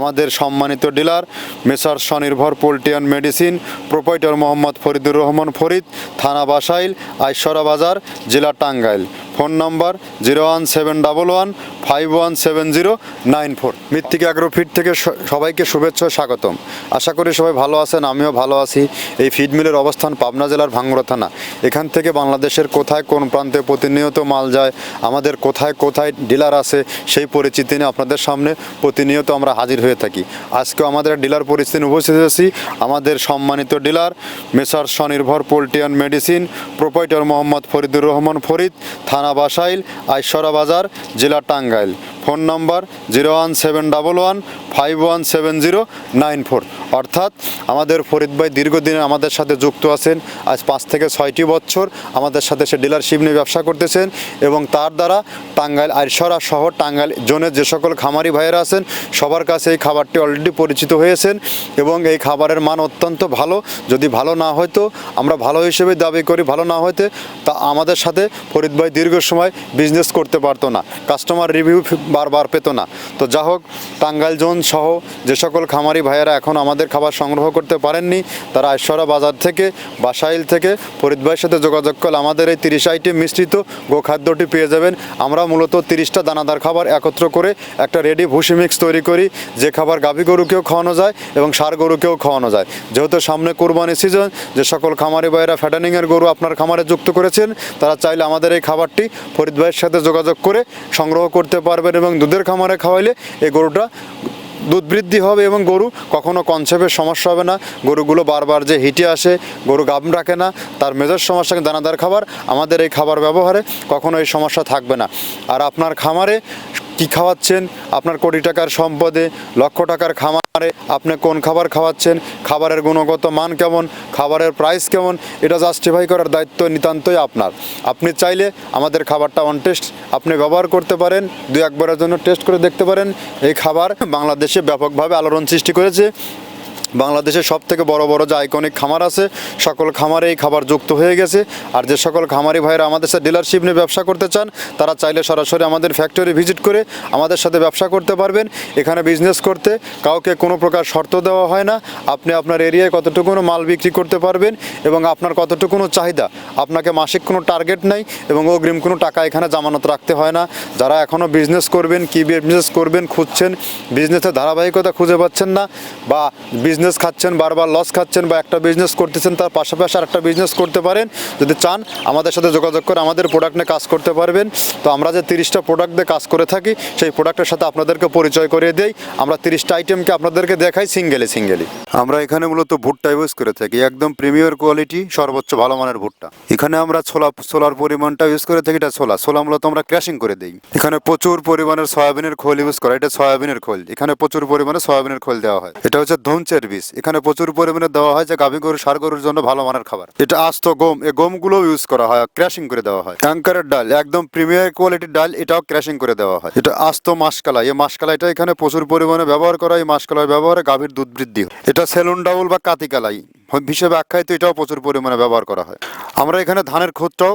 আমাদের সম্মানিত dealer, messrs Swanirbhar poultry and medicine, proprietor Mohammad Faridur Rahman Farid, থানা বাসাইল, আইসরা বাজার, জেলা Tangail. Phone number zero one seven double one five one seven zero nine four. Mrittika Agrofit থেকে সবাইকে শুভেচ্ছা স্বাগতম। আশা করি সবাই ভালো আছেন, আমিও ভালো আছি। এই ফিড মিলের অবস্থান পাবনা জেলার ভাঙ্গুড়া থানা। এখান থেকে বাংলাদেশের কোথায় কোন প্রান্তে প্রতিনিয়ত মাল যায়, আমাদের কোথায় কোথায় ডিলার আছে, সেই পরিচিতি নিয়ে আপনাদের সামনে প্রতিনিয়ত আমরা হাজির হয়ে থাকি। আজকেও আমাদের ডিলার পরিস্থিতি উপস্থিত হয়েছি। আমাদের সম্মানিত dealer messrs Swanirbhar poultry and medicine proprietor Mohammad Faridur Rahman Farid, থানা বাসাইল আইসরা বাজার জেলা Tangail. Phone number zero one seven double one five one seven zero nine four. অর্থাৎ আমাদের ফরিদ ভাই দীর্ঘদিন আমাদের সাথে যুক্ত আছেন। আজ পাঁচ থেকে ছয়টি বছর আমাদের সাথে সে ডিলারশিপ নিয়ে ব্যবসা করতেছেন এবং তার দ্বারা টাঙ্গাইল আইসরা শহর টাঙ্গাইল জোনের যে সকল খামারি ভাইয়েরা আছেন, সবার কাছে এই খাবারটি অলরেডি পরিচিত হয়েছেন এবং এই খাবারের মান অত্যন্ত ভালো। যদি ভালো না হয়তো, আমরা ভালো হিসেবে দাবি করি, ভালো না হইতে, তা আমাদের সাথে ফরিদ ভাই দীর্ঘ সময় বিজনেস করতে পারতো না। কাস্টমার রিভিউ বারবার পেত না। তো যা হোক টাঙ্গাইল জোন সহ যে সকল খামারি ভাইয়েরা এখন আমাদের খাবার সংগ্রহ করতে পারেননি, তারা আইসরা বাজার থেকে বাসাইল থেকে ফরিদ ভাইয়ের সাথে যোগাযোগ করলে আমাদের এই তিরিশ আইটেম মিশ্রিত গোখাদ্যটি পেয়ে যাবেন। আমরা মূলত তিরিশটা দানাদার খাবার একত্র করে একটা রেডি ভুসি মিক্স তৈরি করি, যে খাবার গাভী গরুকেও খাওয়ানো যায় এবং সার গরুকেও খাওয়ানো যায়। যেহেতু সামনে কোরবানি সিজন যে সকল খামারি ভাইয়েরা ফ্যাটানিংয়ের গরু আপনার খামারে যুক্ত করেছেন, তারা চাইলে আমাদের এই খাবারটি ফরিদ ভাইয়ের সাথে যোগাযোগ করে সংগ্রহ করতে পারবেন এবং দুধের খামারে খাওয়াইলে এই গরুটা দুধ বৃদ্ধি হবে এবং গরু কখনো কনসেপের সমস্যা হবে না। গরুগুলো বারবার যে হিটে আসে, গরু গাম রাখে না, তার মেজর সমস্যা দানাদার খাবার। আমাদের এই খাবার ব্যবহারে কখনো এই সমস্যা থাকবে না। আর আপনার খামারে কি খাওয়াচ্ছেন? আপনার কোটি টাকার সম্পদে, লক্ষ টাকার খামারে আপনি কোন খাবার খাওয়াচ্ছেন? খাবারের গুণগত মান কেমন? খাবারের প্রাইস কেমন? এটা জাস্টিফাই করার দায়িত্ব নিতান্তই আপনার। আপনি চাইলে আমাদের খাবারটা অন টেস্ট আপনি ব্যবহার করতে পারেন দু একবারের জন্য টেস্ট করে দেখতে পারেন। এই খাবার বাংলাদেশে ব্যাপকভাবে আলোড়ন সৃষ্টি করেছে। বাংলাদেশের সব থেকে বড় বড় যে আইকনিক খামার আছে, সকল খামারে এই খাবার যুক্ত হয়ে গেছে। আর যে সকল খামারি ভাইরা আমাদের সাথে ডিলারশিপ নিয়ে ব্যবসা করতে চান, তারা চাইলে সরাসরি আমাদের ফ্যাক্টরি ভিজিট করে আমাদের সাথে ব্যবসা করতে পারবেন। এখানে বিজনেস করতে কাউকে কোনো প্রকার শর্ত দেওয়া হয় না। আপনি আপনার এরিয়ায় কতটুকুনো মাল বিক্রি করতে পারবেন এবং আপনার কতটুকুনো চাহিদা। আপনাকে মাসিক কোনো টার্গেট নাই এবং অগ্রিম কোনো টাকা এখানে জামানত রাখতে হয় না। যারা এখনও বিজনেস করবেন, কী বিজনেস করবেন খুঁজছেন বিজনেসের ধারাবাহিকতা খুঁজে পাচ্ছেন না বা বিজনেস খাচ্ছেন, বারবার লস খাচ্ছেন বা একটা বিজনেস করতেছেন, তার পাশাপাশি আর একটা বিজনেস করতে পারেন। যদি চান, আমাদের সাথে যোগাযোগ করে আমাদের প্রোডাক্ট নিয়ে কাজ করতে পারবেন। তো আমরা যে তিরিশটা প্রোডাক্ট দিয়ে কাজ করে থাকি, সেই প্রোডাক্টের সাথে আপনাদেরকে পরিচয় করে দেই। আমরা তিরিশটা আইটেমকে আপনাদেরকে দেখাই সিঙ্গেলে সিঙ্গেলি আমরা এখানে মূলত ভুট্টা ইউজ করে থাকি। একদম প্রিমিয়ার কোয়ালিটি সর্বোচ্চ ভালো মানের ভুট্টা। এখানে আমরা ছোলা, ছোলার পরিমাণটা ইউজ করে থাকি, এটা ছোলা। ছোলা মূলত আমরা ক্র্যাশিং করে দিই। এখানে প্রচুর পরিমাণের সয়াবিনের খোল ইউজ করা এটা সয়াবিনের খোল। এখানে প্রচুর পরিমাণে সয়াবিনের খোল দেওয়া হয়। এটা হচ্ছে ধনচের বীজ এখানে প্রচুর পরিমাণে দেওয়া হয় যে গাভী গরু, সার গরুর জন্য ভালো মানের খাবার। এটা আস্ত গম এই গমগুলো ইউজ করা হয় ক্র্যাশিং করে দেওয়া হয়। অ্যাঙ্কারের ডাল, একদম প্রিমিয়ার কোয়ালিটির ডাল, এটাও ক্র্যাশিং করে দেওয়া হয়। এটা আস্ত মাসকালা এই মাসকালাইটা এখানে প্রচুর পরিমাণে ব্যবহার করা এই মাসকালার ব্যবহারে গাভীর দুধ বৃদ্ধি হয়। এটা সেলুন ডাউল বা কাতিকালাই হিসেবে আখ্যায়িত, এটাও প্রচুর পরিমাণে ব্যবহার করা হয়। আমরা এখানে ধানের খুদটাও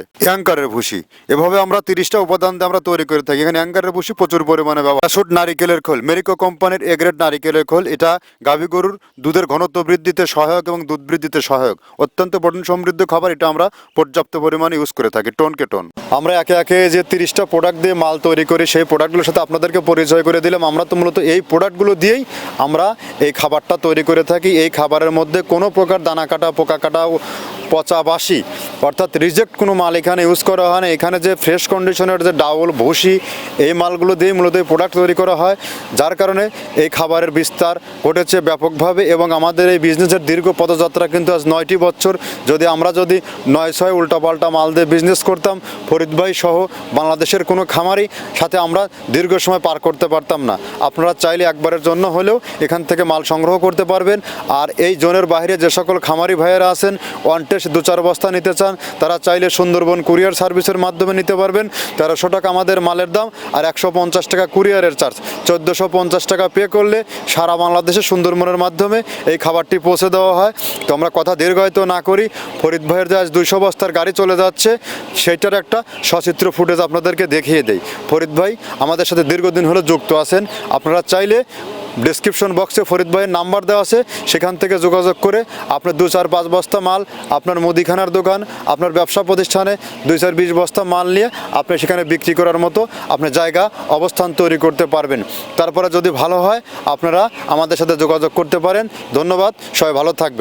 অ্যাঙ্কারের ভুসি। এভাবে আমরা তিরিশটা উপাদান দিয়ে আমরা তৈরি করে থাকি। এখানে অ্যাঙ্কারের ভুসি প্রচুর পরিমাণে ব্যবহার নারিকেলের খোল। মেরিকো কোম্পানির এগ্রেড নারিকেলের খোল। এটা গাভী গরুর দুধের ঘনত্ব বৃদ্ধিতে সহায়ক এবং দুধ বৃদ্ধিতে সহায়ক। অত্যন্ত প্রোটিন সমৃদ্ধ খাবার। এটা আমরা পর্যাপ্ত পরিমাণে ইউজ করে থাকি টোনকে টোন। আমরা একে একে যে তিরিশটা প্রোডাক্ট দিয়ে মাল তৈরি করি, সেই প্রোডাক্টগুলোর সাথে আপনাদেরকে পরিচয় করে দিলাম। আমরা তো মূলত এই প্রোডাক্টগুলো দিয়েই আমরা এই খাবারটা তৈরি করে থাকি। এই খাবারের মধ্যে কোনো প্রকার দানা কাটা, পোকা কাটা পচা বাসি অর্থাৎ রিজেক্ট কোনো মাল এখানে ইউজ করা হয় না। এখানে যে ফ্রেশ কন্ডিশনের যে ডাউল, ভুসি, এই মালগুলো দিয়ে মূলত প্রোডাক্ট তৈরি করা হয়। যার কারণে এই খাবারের বিস্তার ঘটেছে ব্যাপকভাবে এবং আমাদের এই বিজনেসের দীর্ঘ পদযাত্রা কিন্তু আজ নয়টি বছর। যদি আমরা যদি নয় ছয় উল্টাপাল্টা মাল দিয়ে বিজনেস করতাম, ফরিদ ভাই সহ বাংলাদেশের কোনো খামারই সাথে আমরা দীর্ঘ সময় পার করতে পারতাম না। আপনারা চাইলে একবারের জন্য হলেও এখান থেকে মাল সংগ্রহ করতে পারবেন। আর এই জোনের বাইরে যে সকল খামারি ভাইয়েরা আছেন ওয়ান টেস্ট দু চার বস্তা নিতে চান, তারা চাইলে সুন্দরবন কুরিয়ার সার্ভিসের মাধ্যমে নিতে পারবেন। তেরোশো টাকা আমাদের মালের দাম আর একশো পঞ্চাশ টাকা কুরিয়ারের চার্জ। চোদ্দোশো পঞ্চাশ টাকা পে করলে সারা বাংলাদেশে সুন্দরবনের মাধ্যমে এই খাবারটি পৌঁছে দেওয়া হয়। তো আমরা কথা দীর্ঘায়িত না করি। ফরিদ ভাইয়ের যে আজ দুইশো বস্তার গাড়ি চলে যাচ্ছে, সেইটার একটা সচিত্র ফুটেজ আপনাদেরকে দেখিয়ে দেই। ফরিদ ভাই, আমাদের সাথে দীর্ঘদিন হলো যুক্ত আছেন। আপনারা চাইলে ডিসক্রিপশন বক্সে ফরিদ ভাইয়ের নাম্বার দেওয়া আছে, সেখান থেকে যোগাযোগ করে আপনার দু চার পাঁচ বস্তা মাল, আপনার মুদিখানার দোকান, আপনার ব্যবসা প্রতিষ্ঠানে দুই চার বিশ বস্তা মাল নিয়ে আপনি সেখানে বিক্রি করার মতো আপনার জায়গা, অবস্থান তৈরি করতে পারবেন। তারপরে যদি ভালো হয়, আপনারা আমাদের সাথে যোগাযোগ করতে পারেন। ধন্যবাদ, সবাই ভালো থাকবেন।